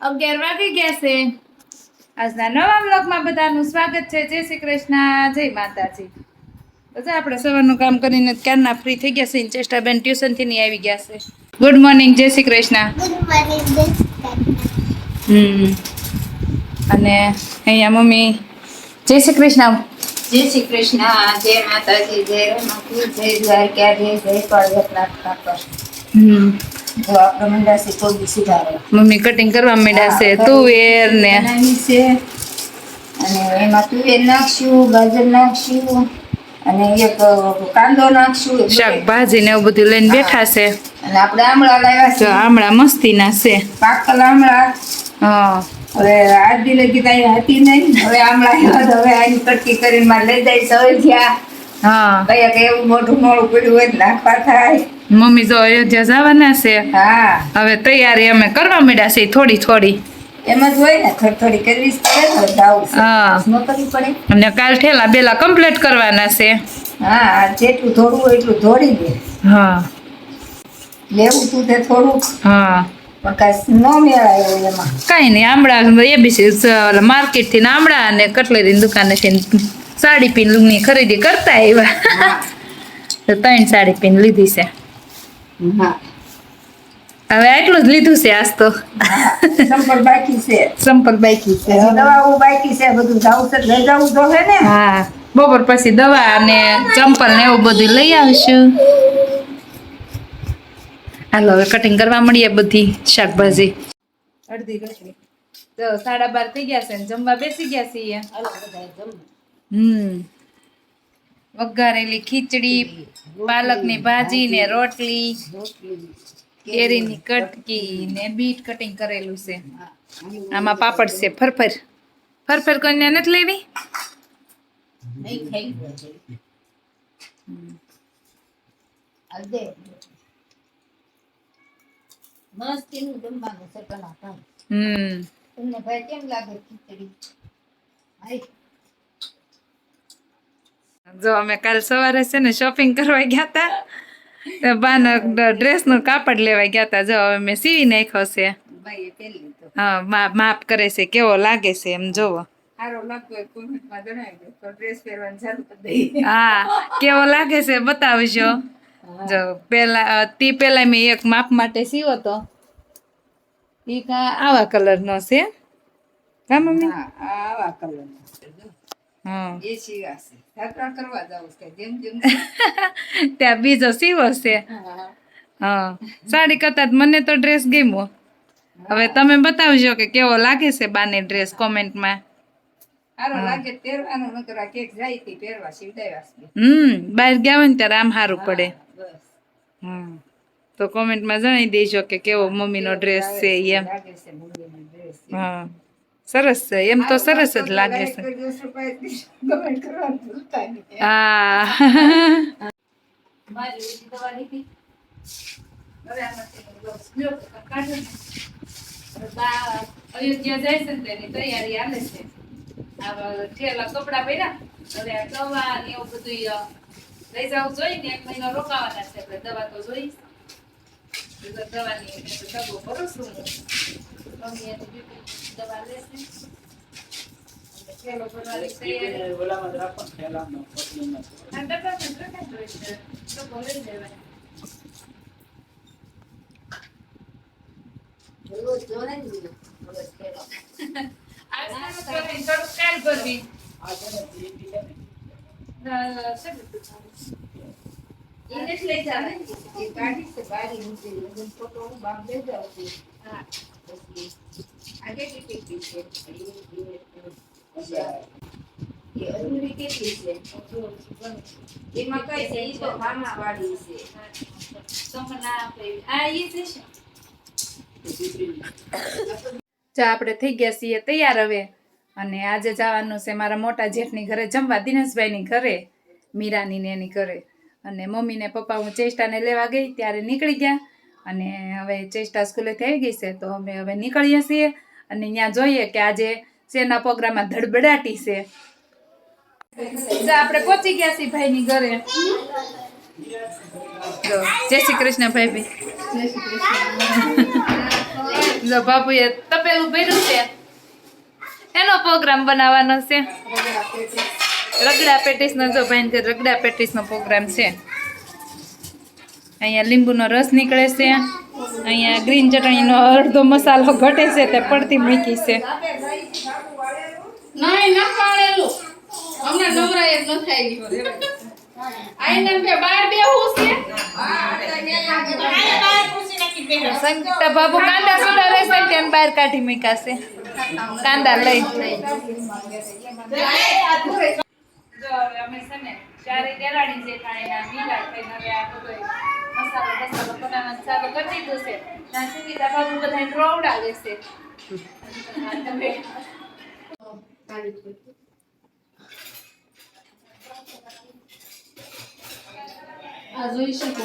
અગિયાર વાગી ગયા છે. આજના નવા બ્લોગમાં બધાનું સ્વાગત છે. જય શ્રી કૃષ્ણ. જય માતાજી. બધા આપણે સવારનું કામ કરીને ક્યારના ફ્રી થઈ ગયા છે? ચેષ્ટાબેન ટ્યુશનથી નહીં આવી ગયા છે. ગુડ મોર્નિંગ જય શ્રી કૃષ્ણ. હમ. અને અહીંયા મમ્મી જય શ્રી કૃષ્ણ. જય શ્રી કૃષ્ણ. જય માતાજી જય રમાજી જય દ્વારકા જય જય પડગતનાથ હમ. મમ્મી કટિંગ કરવા માંડ્યા છે. તુવેર ને. અને એમાં તુવેર નાખશું ગાજર નાખશું અને એક કાંદો નાખશું શાકભાજી ને એવું બધું લઈને બેઠા છે. અને આપણે આમળા લાવ્યા છે. આમળા મસ્તીના છે. પાકલ આમળા. હા. હવે આજી લગી કઈ હતી નહીં. હવે આમળા આવ્યા તો હવે આની કટકી કરીને મારે લઈ જાય હવે ગયા હા. કઈ એવું મોઢું મોડું પડ્યું હોય નાખવા થાય. મમ્મી જો અયોધ્યા જવાના છે. હા. હવે તૈયારી અમે કરવા માંડ્યા છે થોડી થોડી. એમ જ હોય ને થોડી થોડી કરવી પડે અને કાલ ઠેલા બેલા કમ્પ્લીટ કરવાના છે. હા જેટલું થોડું હોય એટલું ધોડી દે. હા. લેવું તું તે થોડુંક. હા. કાંઈ ન મેળાય હોય એમાં. કાંઈ નહીં આમળા એ બી માર્કેટથી ને આમળા અને કટલેરીની દુકાનેથી સાડી પીન લુગની ખરીદી કરતા આવ્યા. તો ત્રણ સાડી પીન લીધી છે. હવે આટલું જ લીધું છે આજ તો. સંપર્ક બાકી છે. સંપર્ક બાકી છે. દવા દવાઓ બાકી છે બધું જાવું છે લઈ જવું તો હે ને. હા. બપોર પછી દવા અને ચંપલ ને એવું બધું લઈ આવીશું. હાલો હવે કટિંગ કરવા મળીએ બધી શાકભાજી. અડધી રોટલી તો સાડા બાર થઈ ગયા છે ને જમવા બેસી ગયા છીએ. હમ. વઘારેલી ખીચડી પાલકની ભાજી ને રોટલી કેરીની કટકી ને બીટ કટિંગ કરેલું છે. આમાં પાપડ છે ફરફર. ફરફર કોઈને નથી લેવી? હમ. તમને ભાઈ કેમ લાગે ખીચડી? જો અમે કાલ સવારે છે ને શોપિંગ કરવા ગયા હતા તો બાના ડ્રેસનું કાપડ લેવા ગયા હતા જો હવે મેં સીવી નાખ્યો છે. હા માપ કરે છે કેવો લાગે છે એમ જોવો. હા કેવો લાગે છે બતાવજો. જો પેલા તી પેલા મેં એક માપ માટે સીવો તો. એ કા આવા કલરનો છે? કા મમ્મી? આવા કલર હા એ કરવા જાવ છે જેમ જેમ. ત્યાં બીજો સીવો છે. હા. સાડી કરતા મને તો ડ્રેસ ગમ્યો. હવે તમે બતાવજો કે કેવો લાગે છે બાને ડ્રેસ કોમેન્ટમાં સારો લાગે તો નકર આ કેક જાય તે પહેરવા સીવડાવ્યા છે. હમ બહાર ગયા હોય ને ત્યારે આમ સારું પડે. બસ. હમ. તો કોમેન્ટમાં જણાવી દેજો કે કેવો મમ્મીનો ડ્રેસ છે એમ. હા. સરસ છે. એમ તો સરસ જ લાગે છે હા અયોધ્યા જાય છે. ને તેની તૈયારી હાલે છે ઠેલા કપડા પહેર્યા હવે દવા ને એવું બધું લઈ જવું જોઈએ ને એક મહિનો રોકાવાના છે દવા તો જોઈશ દવાની એટલે કરું છું મમ્મી એની બીપી દવા લેશે એટલે ઠેલો ભરવાની તૈયારી આ ડબ્બામાં જ રખાય તો એટલે ડબ્બો લઈ જાવે કાઢી છે બારી. લગન ફોટો બાપ લઈ જાઉં હા. જો, આપણે થઈ ગયા છીએ, તૈયાર હવે. અને આજે જવાનું છે મારા મોટા જેઠની ઘરે, જમવા દિનેશભાઈની ઘરે મીરાની ને એની ઘરે. અને મમ્મી ને પપ્પા, હું ચેષ્ટાને લેવા ગઈ, ત્યારે નીકળી ગયા. અને હવે ચેષ્ટા સ્કૂલેથી આવી ગઈ છે, તો અમે હવે નીકળીએ છીએ અને ત્યાં જોઈએ કે આજે શેના પ્રોગ્રામમાં ધડબડાટી છે. આપણે પહોંચી ગયા છીએ ભાઈની ઘરે. જય શ્રી કૃષ્ણ ભાઈ ભાઈ જય શ્રી કૃષ્ણ. જો બાબુએ તપેલું ભર્યું છે. એનો પ્રોગ્રામ બનાવવાનો છે. રગડા પેટીસ નો જો ભાઈ રગડા પેટીસ નો પ્રોગ્રામ છે. અહીંયા લીંબુનો રસ નીકળે છે. અહીંયા ગ્રીન ચટણીનો અડધો મસાલો ઘટે છે તે પડતી મૂકી છે. સંગીતા બાબુ કાંદા સુડા રહેશે ને ત્યાં બહાર કાઢી મૂકાશે કાંદા લઈ. જો અમે છે ને ચારે દેરાણી જેઠાણીના મીરા થઈને હવે આ બધોય મસાલો બસાલો બનાવવાનું ચાલુ કરી દીધું છે. ત્યાં સંગીતા બાબુ બધાને રોવડાવે છે. આ જોઈ શકો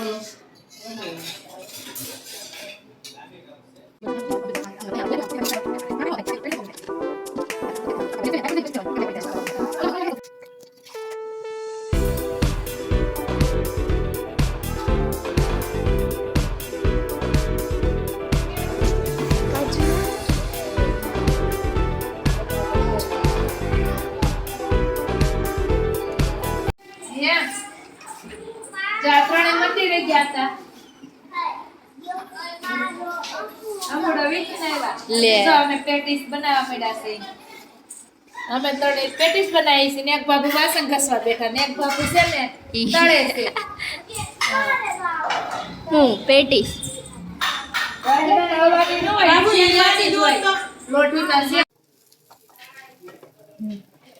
ગયા હતા? હમણાં વીખીને આવ્યા. જો અમે પેટીસ બનાવવા છે. અમે તળે પેટીસ બનાવી છે ને એક બાબુ વાસણ ઘસવા બેઠા ને એક બાબુ છે ને તળે છે. હું પેટીસ.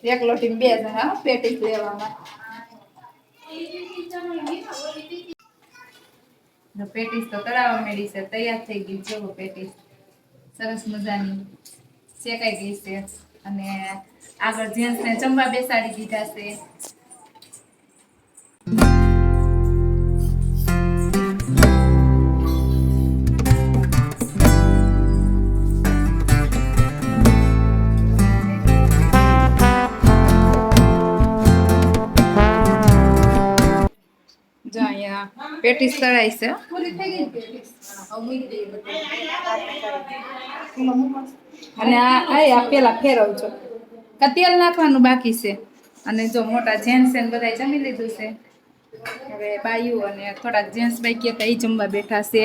એક લોટી બે જણા હો, પેટીસ લેવામાં. તો પેટીસ તો કરાવવા મેળી છે, તૈયાર થઈ ગઈ છે પેટીસ સરસ મજાની શેકાઈ ગઈ છે. અને આગળ જેન્ટ્સને જમવા બેસાડી દીધા છે. પેટીસ તળાઈ છે. અને આ આ પેલા ફેરવજો તેલ નાખવાનું બાકી છે. અને જો મોટા જેન્ટ્સ ને બધા જમી લીધું છે. હવે બાયું અને થોડાક જેન્ટ્સ બાઈ કહેતા એ જમવા બેઠા છે.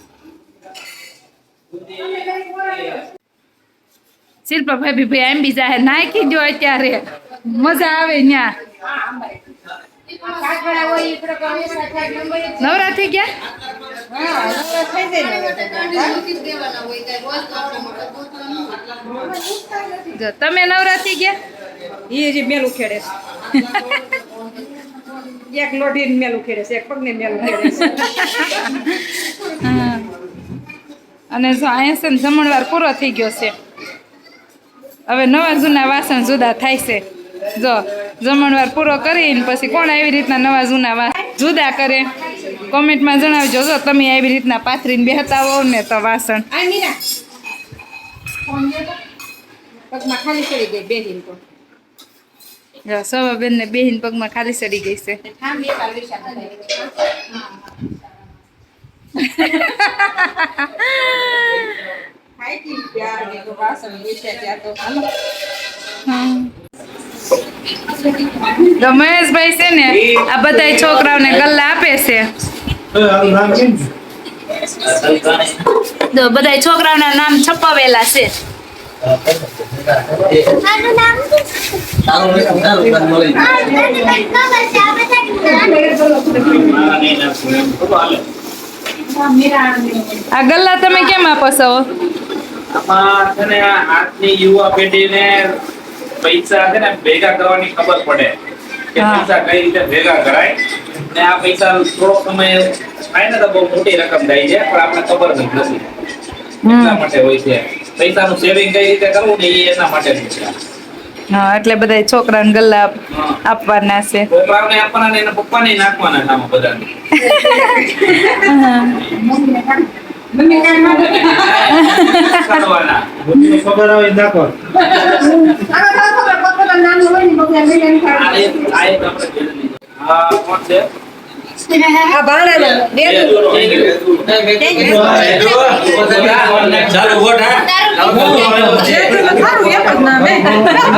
જનું મૂકી દે આરોય. શિલ્પા ભાભી ભાઈ એમ બી જાહેર નાખી દો અત્યારે. મજા આવે ત્યાં નવરા થઈ ગયા જ તમે નવરા થઈ ગયા? એ જે મેલું ખેડે છે. એક લોઢી મેલું ખેડે છે એક પગને મેલું ખેડે છે. અને જો અહીંયા છે ને જમણવાર પૂરો થઈ ગયો છે. હવે નવા જૂના વાસણ જુદા થાય છે. જો જમણવાર પૂરો કરીને પછી કોણ આવી રીતના નવા જૂના વાસણ જુદા કરે. કોમેન્ટમાં જણાવજો જો તમે આવી રીતના પાથરીને બેહતા હોવ ને તો વાસણ. આ મીરા. પગમાં ખાલી ચડી ગઈ બેહીન તો. જો સવા બેન ને બેહીન પગમાં ખાલી સડી ગઈ છે. મહેશભાઈ છે ને, આ બધા છોકરાઓને ગલ્લા આપે છે. તો બધા છોકરાઓના નામ છપાવેલા છે. આ ગલ્લા તમે કેમ આપો છો? આમાં છે ને આજની યુવા પેઢીને પૈસા છે ને ભેગા કરવાની ખબર પડે કે પૈસા કઈ રીતે ભેગા કરાય ને આ પૈસા થોડો સમય થાય ને તો બહુ મોટી રકમ થાય છે પણ આપણે ખબર જ નથી. એટલા માટે હોય છે. પૈસાનું સેવિંગ કઈ રીતે કરવું ને એ એના માટે છે. હા એટલે બધા છોકરાને ગલ્લા આપવાના છે. છોકરાઓને આપવાના ને પપ્પાને નાખવાના બધાને. ચાલુ ગોઠ હા સારું એક જ નામ હે. વિમલને વિમલને પગાર આવશે તો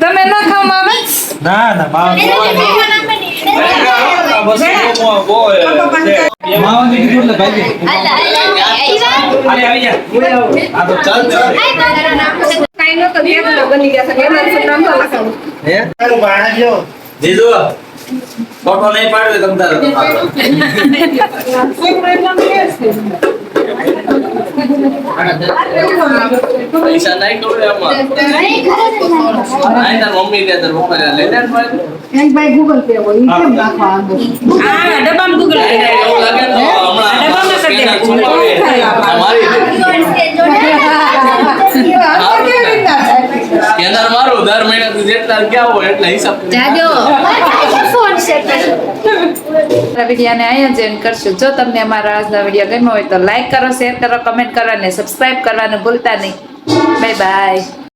તમે ન ખાવ મામા ના ના માવા માવાની કીધું એટલે ભાગી હાલે, આવી જા. આ તો ચાલ ચાલ. કાંઈ નહોતો ભેગું બની ગયા છે એમાં શું નામ તો લખાવું હે તારું ભાણા જો દીદો ફોટો નહીં પાડવે તમ તારે તો પાડો. પૈસા નહીં કવડે આમાં. નહીં તાર મમ્મી ને તાર પપ્પા લઈ લે ને ભાઈ. આ ડબ્બામાં ગૂગલ નહીં, નહીં, લાગે તો હમણાં ડબ્બામાં કરી દે. છુપાવી. આ મારું દર મહિના તું જેટલા ગયા હોય એટલે હિસાબ વિડીયોને આયોજન કરશું. જો તમને અમારા આજના વીડિયો ગમ્યો હોય તો લાઈક કરો શેર કરો કમેન્ટ કરો અને સબસ્ક્રાઈબ કરવાનું ભૂલતા નહીં. Bye bye